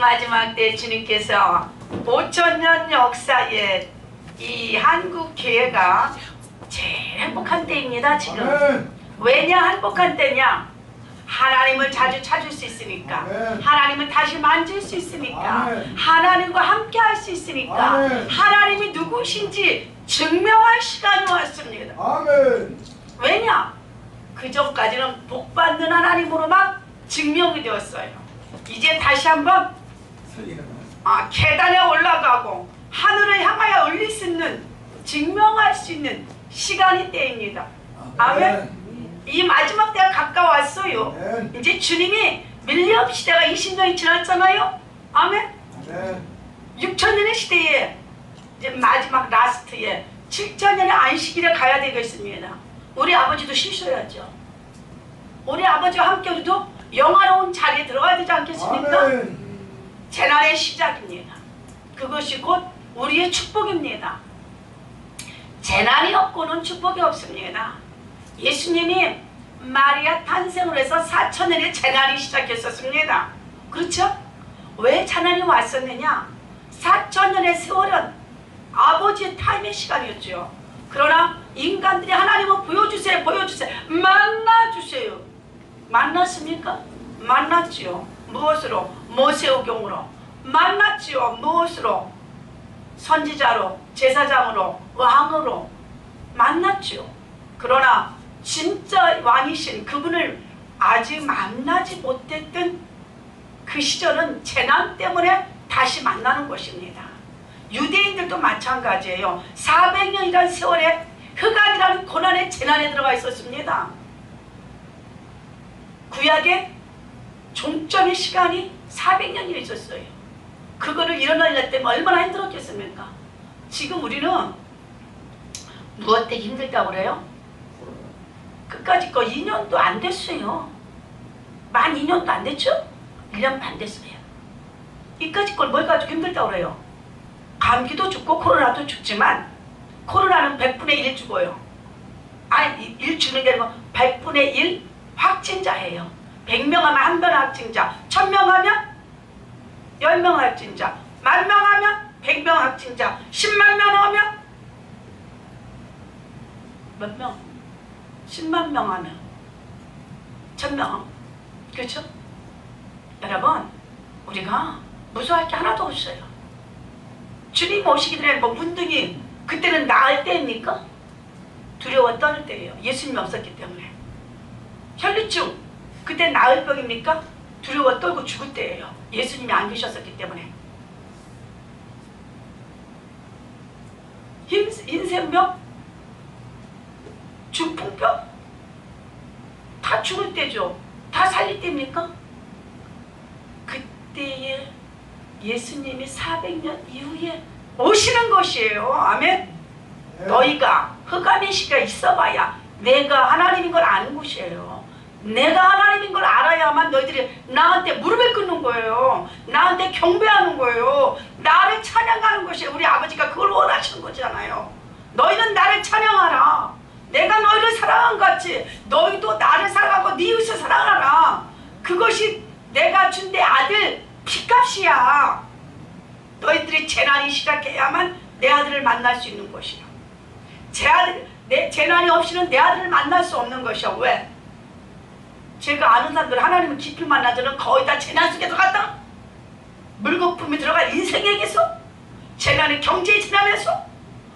마지막 때 주님께서 5천년 역사에 이 한국 교회가 제일 행복한 때입니다 지금 아멘. 왜냐 행복한 때냐 하나님을 자주 찾을 수 있으니까 아멘. 하나님을 다시 만질 수 있으니까 아멘. 하나님과 함께 할 수 있으니까 아멘. 하나님이 누구신지 증명할 시간이 왔습니다 아멘. 왜냐 그 전까지는 복받는 하나님으로만 증명이 되었어요 이제 다시 한번. 아, 계단에 올라가고 하늘을 향하여 올릴 수 있는 증명할 수 있는 시간이 때입니다. 아멘. 이 마지막 때가 가까웠어요. 아멘. 이제 주님이 밀리엄 시대가 20년이 지났잖아요. 아멘. 아멘. 6천년의 시대에 이제 마지막 라스트에 7천년의 안식일에 가야 되겠습니다. 우리 아버지도 쉬셔야죠. 우리 아버지와 함께 우리도 영화로운 자리에 들어가야 되지 않겠습니까? 아멘. 재난의 시작입니다. 그것이 곧 우리의 축복입니다. 재난이 없고는 축복이 없습니다. 예수님이 마리아 탄생을 해서 4천년의 재난이 시작했었습니다. 그렇죠? 왜 재난이 왔었느냐? 4천년의 세월은 아버지의 타임의 시간이었죠. 그러나 인간들이 하나님을 보여주세요, 보여주세요, 만나주세요. 만났습니까? 만났지요. 무엇으로? 모세오경으로. 만났지요. 무엇으로? 선지자로, 제사장으로, 왕으로 만났지요. 그러나 진짜 왕이신 그분을 아직 만나지 못했던 그 시절은 재난 때문에 다시 만나는 것입니다. 유대인들도 마찬가지예요. 400년이라는 세월에 흑암이라는 고난의 재난에 들어가 있었습니다. 구약의 종점의 시간이 400년이 있었어요. 그거를 일어나려 때문에 얼마나 힘들었겠습니까? 지금 우리는 무엇 때문에 힘들다고 그래요? 끝까지 거 2년도 안 됐어요. 만 2년도 안 됐죠? 1년 반 됐어요. 이까지 걸 뭘 가지고 힘들다고 그래요? 감기도 죽고 코로나도 죽지만 코로나는 100분의 1 죽어요. 아니 1 죽는 게 아니고 100분의 1 확진자예요. 100명 하면 한명 확진자, 1000명 하면 10명 확진자, 만명 하면 100명 확진자, 10만 명 하면 몇 명? 10만 명 하면 1000명. 그렇죠? 여러분, 우리가 무서워할 게 하나도 없어요. 주님 오시기 전에 뭐 문둥이 그때는 나을 때입니까? 두려워 떨 때예요. 예수님이 없었기 때문에. 혈류증 그때 나을 병입니까? 두려워 떨고 죽을 때예요. 예수님이 안 계셨었기 때문에. 인, 인생병? 중풍병? 다 죽을 때죠. 다 살릴 때입니까? 그때에 예수님이 400년 이후에 오시는 것이에요. 아멘. 너희가 흑암의 시가 있어봐야 내가 하나님인 걸 아는 것이에요. 내가 하나님인 걸 알아야만 너희들이 나한테 무릎을 꿇는 거예요. 나한테 경배하는 거예요. 나를 찬양하는 것이 우리 아버지가 그걸 원하시는 거잖아요. 너희는 나를 찬양하라. 내가 너희를 사랑한 것 같이 너희도 나를 사랑하고 네 이웃을 사랑하라. 그것이 내가 준 내 아들 피값이야. 너희들이 재난이 시작해야만 내 아들을 만날 수 있는 것이야. 재난이 없이는 내 아들을 만날 수 없는 것이야. 왜? 제가 아는 사람들 하나님을 깊이 만나서는 거의 다 재난 속에 들어갔다. 물거품이 들어가 인생에게서 재난의 경제의 재난에서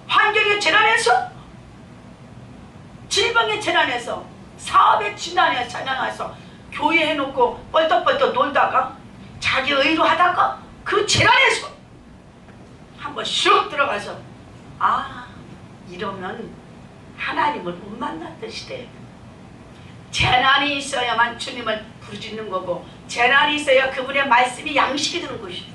환경의 재난에서 질병의 재난에서 사업의 재난에 재난에서 교회 해놓고 뻘떡뻘떡 놀다가 자기 의로 하다가 그 재난에서 한번 슉 들어가서 아 이러면 하나님을 못 만났던 시대 재난이 있어야만 주님을 부르짖는 거고 재난이 있어야 그분의 말씀이 양식이 되는 것이에요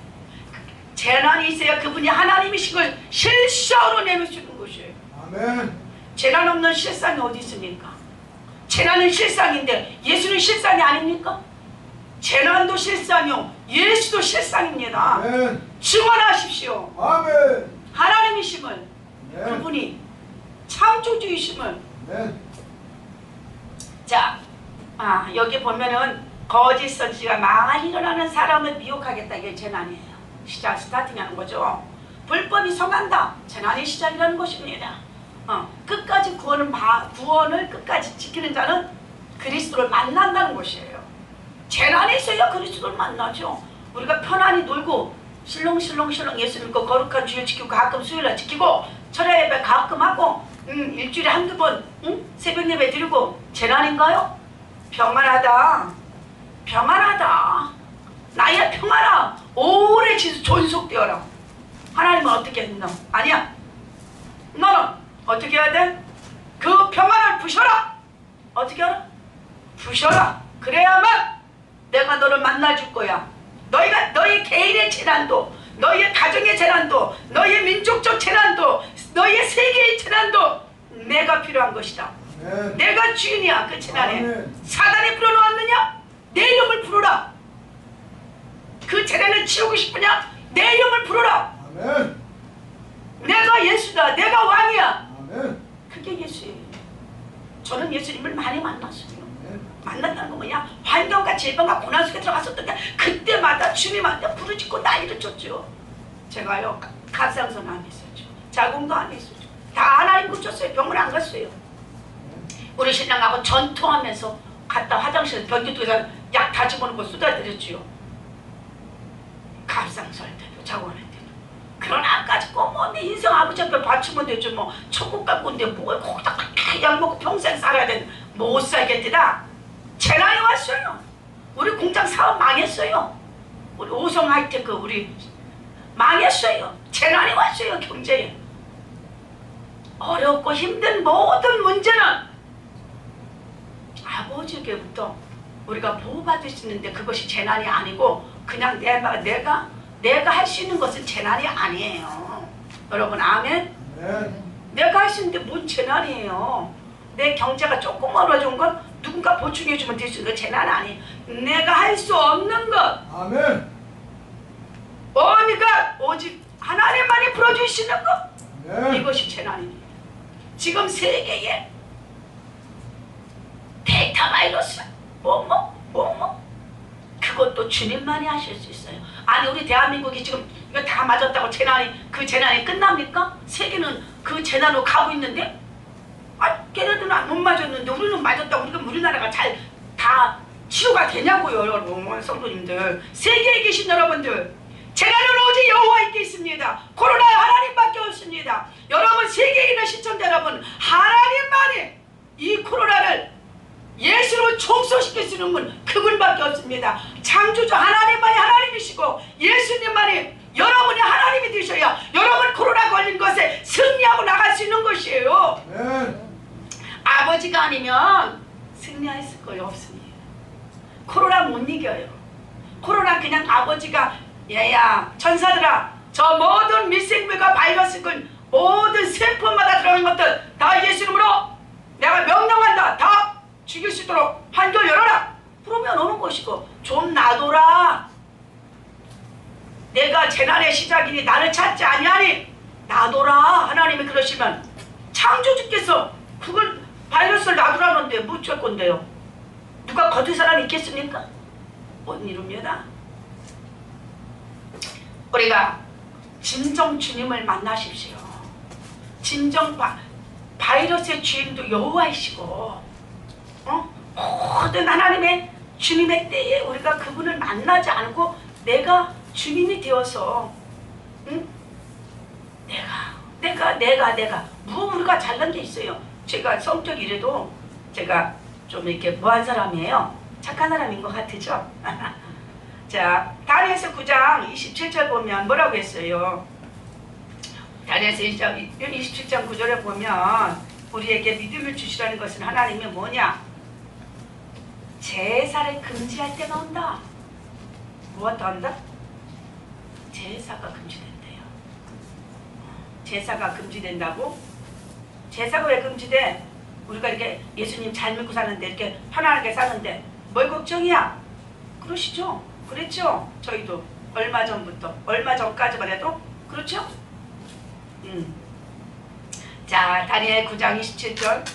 재난이 있어야 그분이 하나님이신 걸 실상으로 내놓으시는 것이에요 아멘. 재난 없는 실상이 어디 있습니까? 재난은 실상인데 예수는 실상이 아닙니까? 재난도 실상이요 예수도 실상입니다 아멘. 증언하십시오 아멘. 하나님이심을 네. 그분이 창조주이심을 아멘. 자, 아, 여기 보면은 거짓 선지가 많이 일어나는 사람을 미혹하겠다 이게 재난이에요. 시작 스타팅하는 거죠. 불법이 성한다. 재난의 시작이라는 것입니다. 어, 끝까지 구원을 마- 구원을 끝까지 지키는 자는 그리스도를 만난다는 것이에요. 재난이 있어야 그리스도를 만나죠. 우리가 편안히 놀고 실렁실렁실렁 예수 믿고 거룩한 주일 지키고 가끔 수요일날 지키고 철야 예배 가끔 하고 음, 일주일에 한두 번 응? 새벽 예배 드리고 재난인가요? 평안하다. 평안하다. 나의 평안아 오래 지- 존속되어라. 하나님은 어떻게 했노? 아니야. 너는 어떻게 해야 돼? 그 평안을 부셔라. 어떻게 하라? 부셔라. 그래야만 내가 너를 만나줄 거야. 너희가 너희 개인의 재난도, 너희의 가정의 재난도, 너희의 민족적 재난도, 너희의 세계의 재난도 내가 필요한 것이다. 아멘. 내가 주인이야 그 재난에. 아멘. 사단이 불어놓았느냐? 내 이름을 부르라. 그 재난을 치우고 싶으냐? 내 이름을 부르라. 아멘. 내가 예수다. 내가 왕이야. 아멘. 그게 예수예요. 저는 예수님을 많이 만났어요. 만났다는 거 뭐냐? 환경과 질병과 고난 속에 들어갔었던 게 그때마다 주님한테 부르짖고 난리를 쳤죠. 제가요 가- 갑상선 안 했었죠. 자궁도 안 했었죠. 다 하나님 고쳤어요. 병원 안 갔어요. 우리 신랑하고 전통하면서 갔다 화장실 변기통에서 약 다 집어넣고 쏟아드렸지요. 자궁할 때도. 그러나 아까지 꼭뭐내 인생 아버지 앞에 바치면 되죠. 뭐 천국 갈 건데 뭘 거기다 약 먹고 평생 살아야 되는 못 살겠더라. 재난이 왔어요. 우리 공장 사업 망했어요. 우리 오성 하이테크 우리 망했어요. 재난이 왔어요 경제에. 어렵고 힘든 모든 문제는 아버지에게부터 우리가 보호받을 수 있는데 그것이 재난이 아니고 그냥 내가 내가 내가 할 수 있는 것은 재난이 아니에요. 여러분 아멘. 아멘. 내가 할 수 있는데 뭔 재난이에요. 내 경제가 조금 어려운 건 누군가 보충해 주면 될 수 있는 건 재난 아니에요. 내가 할 수 없는 것 아멘. 어니까 오직 하나님만이 풀어주시는 것 아멘. 이것이 재난입니다. 지금 세계에 데이터 바이러스 뭐뭐 뭐뭐? 그것도 주님만이 하실 수 있어요. 아니 우리 대한민국이 지금 이거 다 맞았다고 재난이 그 재난이 끝납니까? 세계는 그 재난으로 가고 있는데? 아 걔네들은 못 맞았는데 우리는 맞았다고 우리가 우리나라가 잘 다 치료가 되냐고요 여러분 성도님들. 세계에 계신 여러분들. 재난은 오직 여호와께 있습니다. 코로나 하나님밖에 없습니다. 여러분 세계에 있는 여러분 하나님만이 이 코로나를 예수로 총소시킬 수 있는 분 그분밖에 없습니다. 창조주 하나님만이 하나님이시고 예수님만이 여러분이 하나님이 되셔야 여러분 코로나 걸린 것에 승리하고 나갈 수 있는 것이에요. 아멘. 아버지가 아니면 승리할 거요 없습니다. 코로나 못 이겨요. 코로나 그냥 아버지가 얘야 천사들아 저 모든 밀생물과 바이러스군 모든 세포마다 들어간 것들 다 예수 이름으로 내가 명령한다. 다 죽일 수 있도록 한결 열어라. 그러면 오는 것이고? 좀 놔둬라. 내가 재난의 시작이니 나를 찾지 아니하니 놔둬라. 하나님이 그러시면 창조주께서 그걸 바이러스를 놔두라는데 뭐 어쩔 건데요. 누가 거둘 사람이 있겠습니까? 못 이룹니다 우리가 진정 주님을 만나십시오 진정 바, 바이러스의 주인도 여호와이시고 어? 모든 하나님의 주님의 때에 우리가 그분을 만나지 않고 내가 주님이 되어서 응? 내가 내가 내가 내가 뭐 우리가 잘난 게 있어요 제가 성격 이래도 제가 좀 이렇게 무한 사람이에요 착한 사람인 것 같으죠 자 다니엘서 9장 27절 보면 뭐라고 했어요 다니엘서 1장 27장 9절에 보면 우리에게 믿음을 주시라는 것은 하나님이 뭐냐 제사를 금지할 때가 온다 무엇도 한다? 제사가 금지된대요 제사가 금지된다고? 제사가 왜 금지돼? 우리가 이렇게 예수님 잘 믿고 사는데 이렇게 편안하게 사는데 뭘 걱정이야? 그러시죠? 그랬죠? 저희도 얼마 전부터 얼마 전까지만 해도 그렇죠? 음. 자 다니엘 9장 27절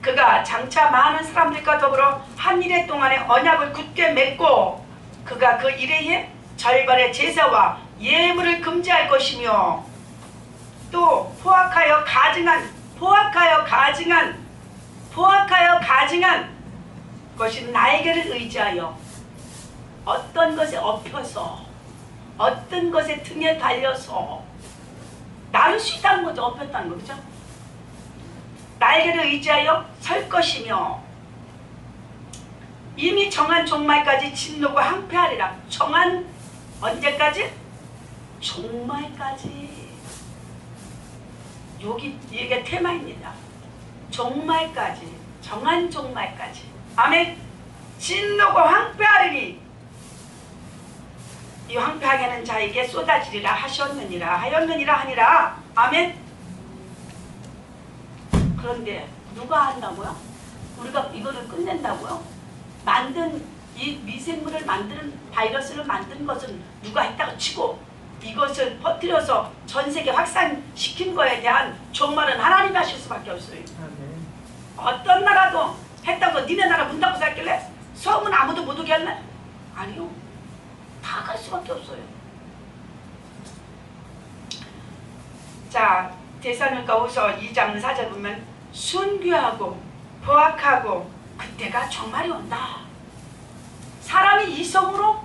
그가 장차 많은 사람들과 더불어 한 일해 동안에 언약을 굳게 맺고 그가 그 일해에 절반의 제사와 예물을 금지할 것이며 또 포악하여 가증한 포악하여 가증한 포악하여 가증한 것이 나에게를 의지하여 어떤 것에 엎혀서 어떤 것에 등에 달려서 나를 수 있다는 거죠 엎혔다는 거 그죠? 나에게를 의지하여 설 것이며 이미 정한 종말까지 진노고 항폐하리라. 정한 언제까지? 종말까지. 여기 이게 테마입니다. 종말까지 정한 종말까지. 아멘. 진노고 황폐하리니 이 황폐하게 하는 자에게 쏟아지리라 하셨느니라 하였느니라 하니라 아멘 그런데 누가 한다고요? 우리가 이거를 끝낸다고요? 만든 이 미생물을 만드는 바이러스를 만든 것은 누가 했다고 치고 이것을 퍼뜨려서 전 세계 확산시킨 거에 대한 종말은 하나님이 하실 수밖에 없어요. 어떤 나라도 했다고 니네 나라 문 닫고 살길래 섬은 아무도 못 오게 할래? 아니요. 다갈 수밖에 없어요. 자, 대사님과 후서 2장 4절 보면 순교하고 포악하고 그때가 종말이 온다. 사람이 이성으로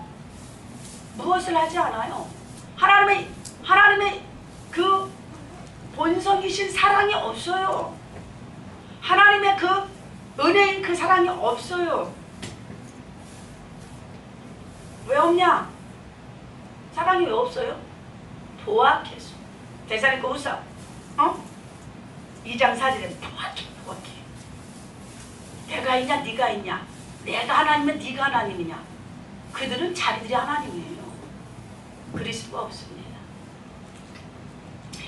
무엇을 하지 않아요. 하나님의 하나님의 그 본성이신 사랑이 없어요. 하나님의 그 은혜인 그 사랑이 없어요. 왜 없냐? 사랑이 왜 없어요? 포악해서. 대사님과 후서 어? 2장 4절에 포악해 포악해. 내가 있냐 네가 있냐 내가 하나님이면 네가 하나님이냐 그들은 자기들이 하나님이에요. 수가 없습니다.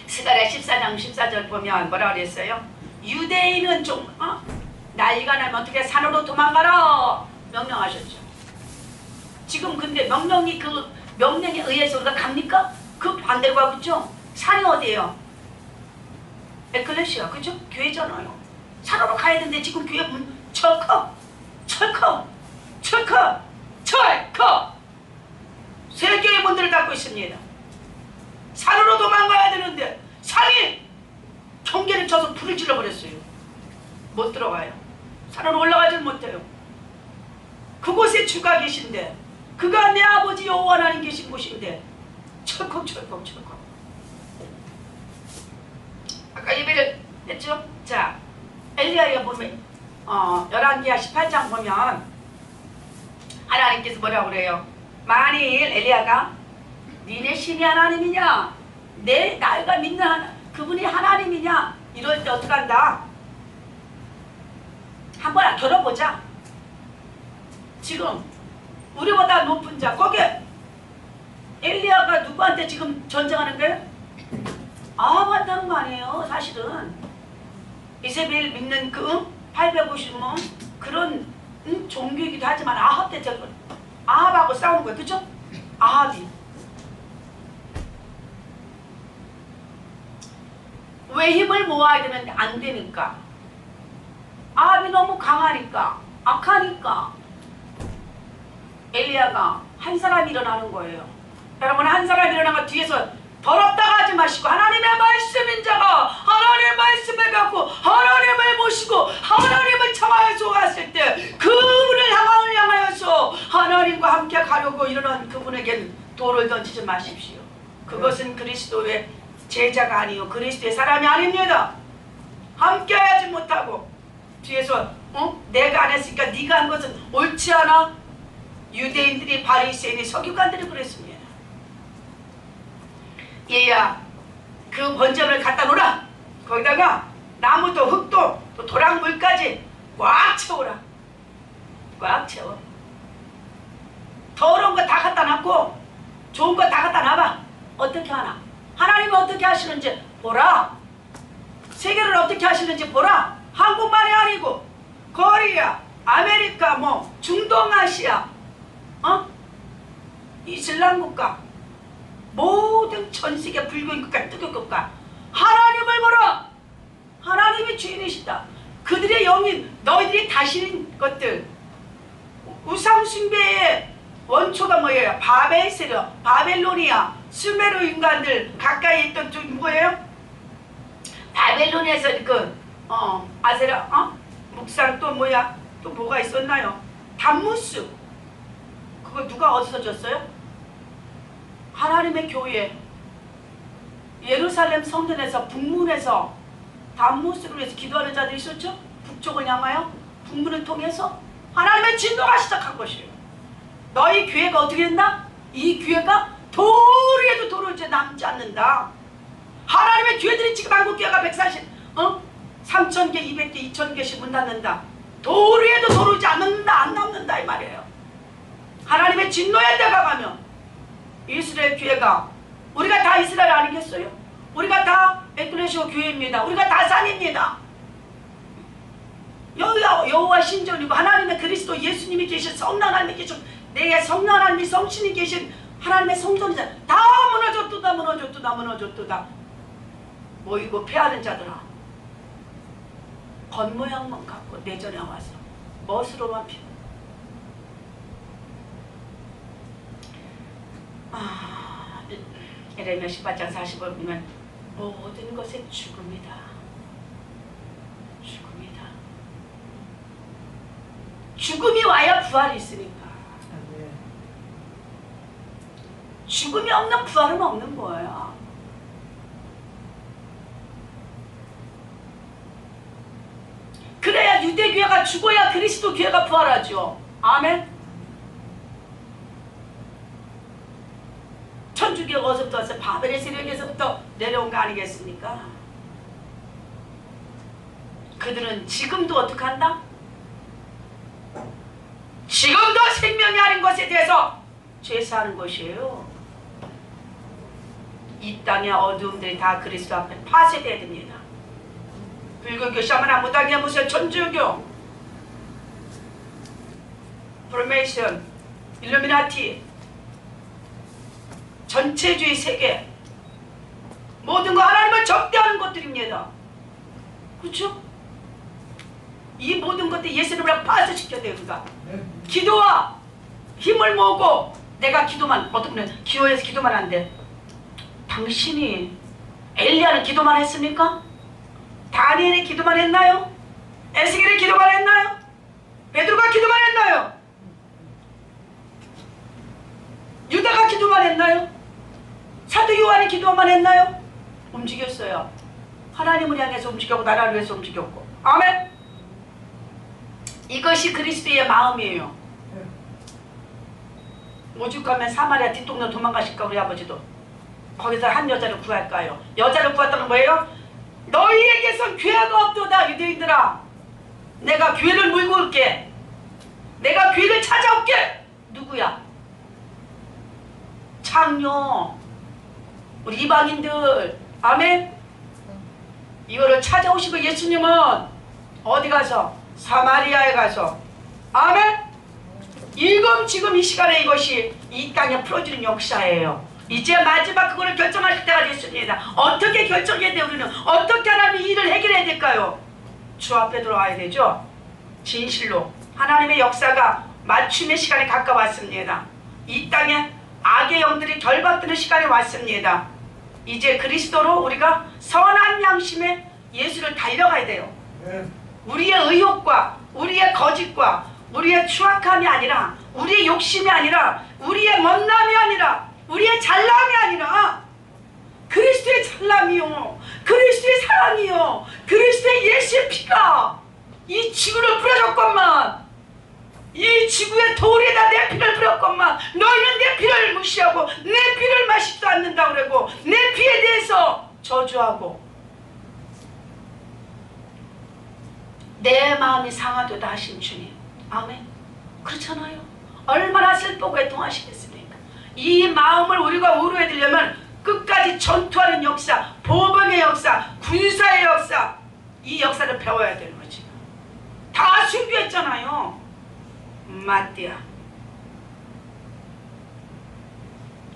스가랴 14장 14절 보면 뭐라 그랬어요? 유대인은 좀 어? 난리가 나면 어떻게 산으로 도망가라 명령하셨죠. 지금 근데 명령이 그 명령에 의해서 우리가 갑니까? 그 반대로 가고 있죠. 산이 어디예요? 에클레시아 그죠? 교회잖아요. 산으로 가야 되는데 지금 교회 문 철커 철커 철커 철커 세 개의 문들을 닫고 있습니다. 산으로 도망가야 되는데 산이 경계를 쳐서 불을 질러 버렸어요. 못 들어가요. 산으로 올라가질 못해요. 그곳에 주가 계신데 그가 내 아버지 여호와 하나님 계신 곳인데 철컥 철컥 철컥 아까 예배를 했죠? 자 엘리야에 보면 어, 11기야 18장 보면 하나님께서 뭐라고 그래요? 만일 엘리야가 니네 신이 하나님이냐 내 나가 믿는 하나, 그분이 하나님이냐 이럴 때 어떡한다? 한번 겨뤄보자 지금 우리보다 높은 자 거기에 엘리야가 누구한테 지금 전쟁하는 거예요? 아합한테 하는 거 아니에요 사실은 이세벨 믿는 그 850명 그런 응? 종교이기도 하지만 아합 때 저거 아합하고 싸우는 거예요 그죠? 아합이 왜 힘을 모아야 되는데 안 되니까 아합이 너무 강하니까 악하니까 엘리야가 한 사람이 일어나는 거예요. 여러분 한 사람이 일어나면 뒤에서 더럽다고 하지 마시고 하나님의 말씀인 자가 하나님의 말씀을 갖고 하나님을 모시고 하나님을 청하여서 왔을 때 그분을 향하여 향하여서 하나님과 함께 가려고 일어난 그분에겐 돌을 던지지 마십시오. 그것은 그리스도의 제자가 아니요 그리스도의 사람이 아닙니다. 함께 하지 못하고 뒤에서 어? 내가 안 했으니까 네가 한 것은 옳지 않아? 유대인들이 바리새인이 서기관들이 그랬습니다. 얘야 그 번점을 갖다 놓으라. 거기다가 나무도 흙도 또 도랑물까지 꽉 채워라. 꽉 채워. 더러운 거 다 갖다 놨고 좋은 거 다 갖다 놔봐. 어떻게 하나? 하나님은 어떻게 하시는지 보라. 세계를 어떻게 하시는지 보라. 한국만이 아니고 코리아, 아메리카, 뭐 중동아시아, 어? 이슬람 국가, 모든 전 세계 불교인 국가, 뜨교 국가 하나님을 보라. 하나님이 주인이시다. 그들의 영이 너희들이 다스린 것들 우상 숭배의 원초가 뭐예요? 바벨세르, 바벨로니아, 수메르 인간들 가까이 있던 쪽 뭐예요? 바벨로니아에서 그 어, 아세라 어? 묵상 또 뭐야? 또 뭐가 있었나요? 담무스 그거 누가 어디서 줬어요? 하나님의 교회 예루살렘 성전에서 북문에서 담무스로 해서 기도하는 자들이 있었죠? 북쪽을 향하여 북문을 통해서 하나님의 진도가 시작한 것이에요. 너희 교회가 어떻게 된다? 이 교회가 도리에도 도로 이제 남지 않는다. 하나님의 교회들이 지금 한국 교회가 140, 어? 3천 개, 200개, 2천 개씩 문 닫는다. 도리에도 도르지 않는다, 안 남는다 이 말이에요. 하나님의 진노의 때가 가면 이스라엘 교회가 우리가 다 이스라엘 아니겠어요? 우리가 다 에클레시오 교회입니다. 우리가 다 산입니다. 여호와 여호와 신전이고 하나님의 그리스도 예수님이 계신 성령 하나님이 계신 내 성령 하나님이 성신이 계신 하나님의 성전이잖아. 다 무너졌도다 무너졌도다 무너졌도다. 모이고 패하는 자들아. 겉모양만 갖고 내전에 와서 멋으로만 피고 아, 에레미야 18장 40을 보면 모든 것에 죽음이다. 죽음이다. 죽음이 와야 부활이 있으니까. 죽음이 없는 부활은 없는 거예요. 그래야 유대교회가 죽어야 그리스도 교회가 부활하죠. 아멘. 왔어요? 바벨의 세력에서부터 내려온 거 아니겠습니까? 그들은 지금도 어떻게 한다? 지금도 생명이 아닌 것에 대해서 죄사하는 것이에요. 이 땅의 어두움들이 다 그리스도 앞에 파쇄돼야 됩니다. 불교교 샤머나 무당이야 무슨 천주교 프로메이션 일루미나티 전체주의 세계 모든 거 하나님을 적대하는 것들입니다. 그렇죠? 이 모든 것들 예수님을 파쇄시켜야 돼요. 우리가 기도와 힘을 모으고 내가 기도만 분은 기도해서 기도만 한대. 당신이 엘리야는 기도만 했습니까? 다니엘이 기도만 했나요? 에스겔이 기도만 했나요? 베드로가 기도만 했나요? 유다가 기도만 했나요? 사도 요한이 기도만 했나요? 움직였어요. 하나님을 향해서 움직였고 나라를 위해서 움직였고. 아멘. 이것이 그리스도의 마음이에요. 오죽하면 사마리아 뒷동네 도망가실까 우리 아버지도 거기서 한 여자를 구할까요? 여자를 구했다는 뭐예요? 너희에게선 교회가 없도다 유대인들아 내가 교회를 물고 올게 내가 교회를 찾아올게 누구야? 창녀 우리 이방인들 아멘 이거를 찾아오시고 예수님은 어디 가서 사마리아에 가서 아멘 지금 지금 이 시간에 이것이 이 땅에 풀어지는 역사예요. 이제 마지막 그거를 결정하실 때가 됐습니다. 어떻게 결정해야 돼 우리는? 어떻게 하나님 이 일을 해결해야 될까요? 주 앞에 들어와야 되죠. 진실로 하나님의 역사가 맞춤의 시간이 가까웠습니다. 이 땅에 악의 영들이 결박되는 시간이 왔습니다. 이제 그리스도로 우리가 선한 양심에 예수를 달려가야 돼요. 우리의 의욕과 우리의 거짓과 우리의 추악함이 아니라 우리의 욕심이 아니라 우리의 멋남이 아니라 우리의 잘남이 아니라 그리스도의 잘남이요 그리스도의 사랑이요 그리스도의 예수의 피가 이 지구를 뿌려줬건만 이 지구의 돌에다 내 피를 뿌렸건만 너희는 내 피를 무시하고 내 피를 마시지도 않는다 그러고 내 피에 대해서 저주하고 내 마음이 상하도다 하신 주님. 아멘. 그렇잖아요. 얼마나 슬프고 애통하시겠습니까? 이 마음을 우리가 우려해드리려면 끝까지 전투하는 역사 보복의 역사 군사의 역사 이 역사를 배워야 되는 거지. 다 순교했잖아요 마띠아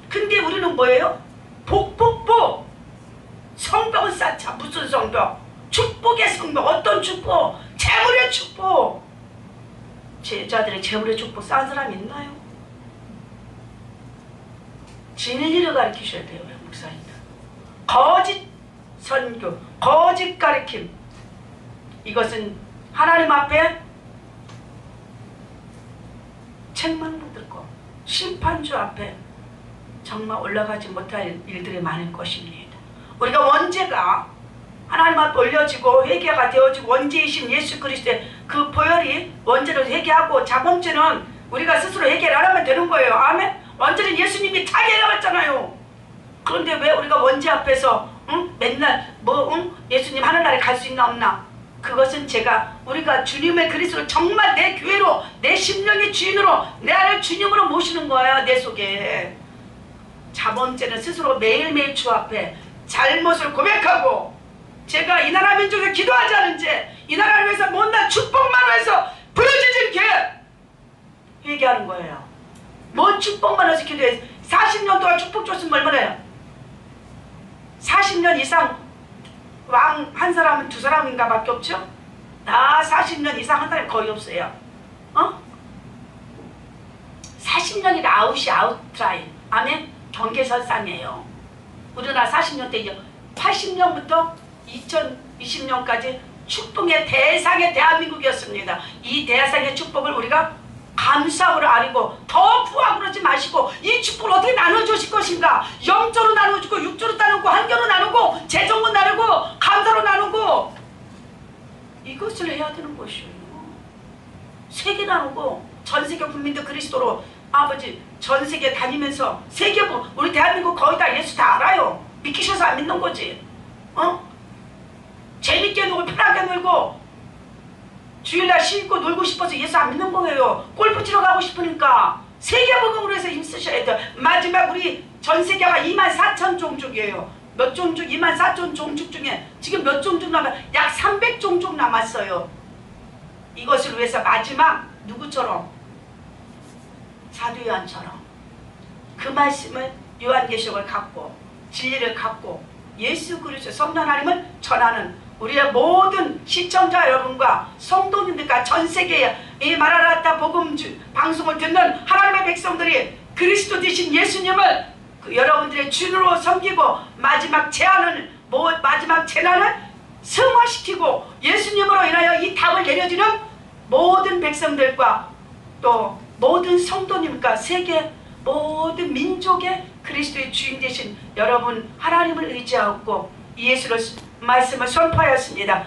근데 우리는 뭐예요? 복복복 성벽은 쌓자 무슨 성벽? 축복의 성벽 어떤 축복? 제 재물의 축복. 제자들의 재물의 축복 싼 사람 있나요? 진리를 가르치셔야 돼요, 우리 목사님들. 거짓 선교, 거짓 가르침. 이것은 하나님 앞에 받을 거, 심판주 앞에 정말 올라가지 못할 일들이 많을 것입니다. 우리가 원죄가 하나님 앞에 올려지고 회개가 되어지고 원죄이신 예수 그리스도의 그 보혈이 원죄를 회개하고 자범죄는 우리가 스스로 회개를 안 하면 되는 거예요. 아멘. 원죄는 예수님이 다 해결했잖아요. 그런데 왜 우리가 원죄 앞에서 응? 맨날 뭐 응? 예수님 하늘나라에 갈 수 있나 없나? 그것은 제가 우리가 주님의 그리스도를 정말 내 교회로 내 심령의 주인으로 나를 주님으로 모시는 거야 내 속에. 자범죄는 스스로 매일매일 주 앞에 잘못을 고백하고 제가 이 나라 민족에 기도하지 않은지 이 나라를 위해서 못난 축복만 위해서 부러지진 게 회개하는 거예요. 뭔 축복만 해서 기도해 40년 동안 축복 줬으면 얼마나 해요? 40년 이상 왕 한 사람은 두 사람인가 밖에 없죠? 나 40년 이상 한 사람이 거의 없어요. 어? 40년이라 아웃이 아웃라인. 아멘? 경계선상이에요. 우리나라 40년 때 이제 80년부터 2020년까지 축복의 대상의 대한민국이었습니다. 이 대상의 축복을 우리가 감사함으로 아니고 더 부하고 그러지 마시고 이 축복을 어떻게 나눠주실 것인가 영적으로 나눠주고 육적으로 나누고 한결로 나누고 재정으로 나누고 감사로 나누고 이것을 해야 되는 것이에요. 세계 나누고 전 세계 국민들 그리스도로 아버지 전 세계 다니면서 세계 뭐 우리 대한민국 거의 다 예수 다 알아요. 믿기셔서 안 믿는 거지. 어? 재밌게 놀고 편하게 놀고 주일날 씻고 놀고 싶어서 예수 안 믿는 거예요. 골프 치러 가고 싶으니까 세계복음으로 해서 힘쓰셔야 돼요. 마지막 우리 전 세계가 2만 4천 종족이에요. 몇 종족? 2만 4천 종족 중에 지금 몇 종족 남아? 약300 종족 남았어요. 이것을 위해서 마지막 누구처럼? 사도 요한처럼 그 말씀을 요한계시록을 갖고 진리를 갖고 예수 그리스도 성령 하나님을 전하는 우리의 모든 시청자 여러분과 성도님들과 전 세계에 이 마라라타 복음 주- 방송을 듣는 하나님의 백성들이 그리스도 되신 예수님을 그 여러분들의 주로 섬기고 마지막 재앙을 모- 마지막 재난을 승화시키고 예수님으로 인하여 이 답을 내려주는 모든 백성들과 또 모든 성도님과 세계 모든 민족의 그리스도의 주인 되신 여러분 하나님을 의지하고 예수를 말씀을 선포하였습니다.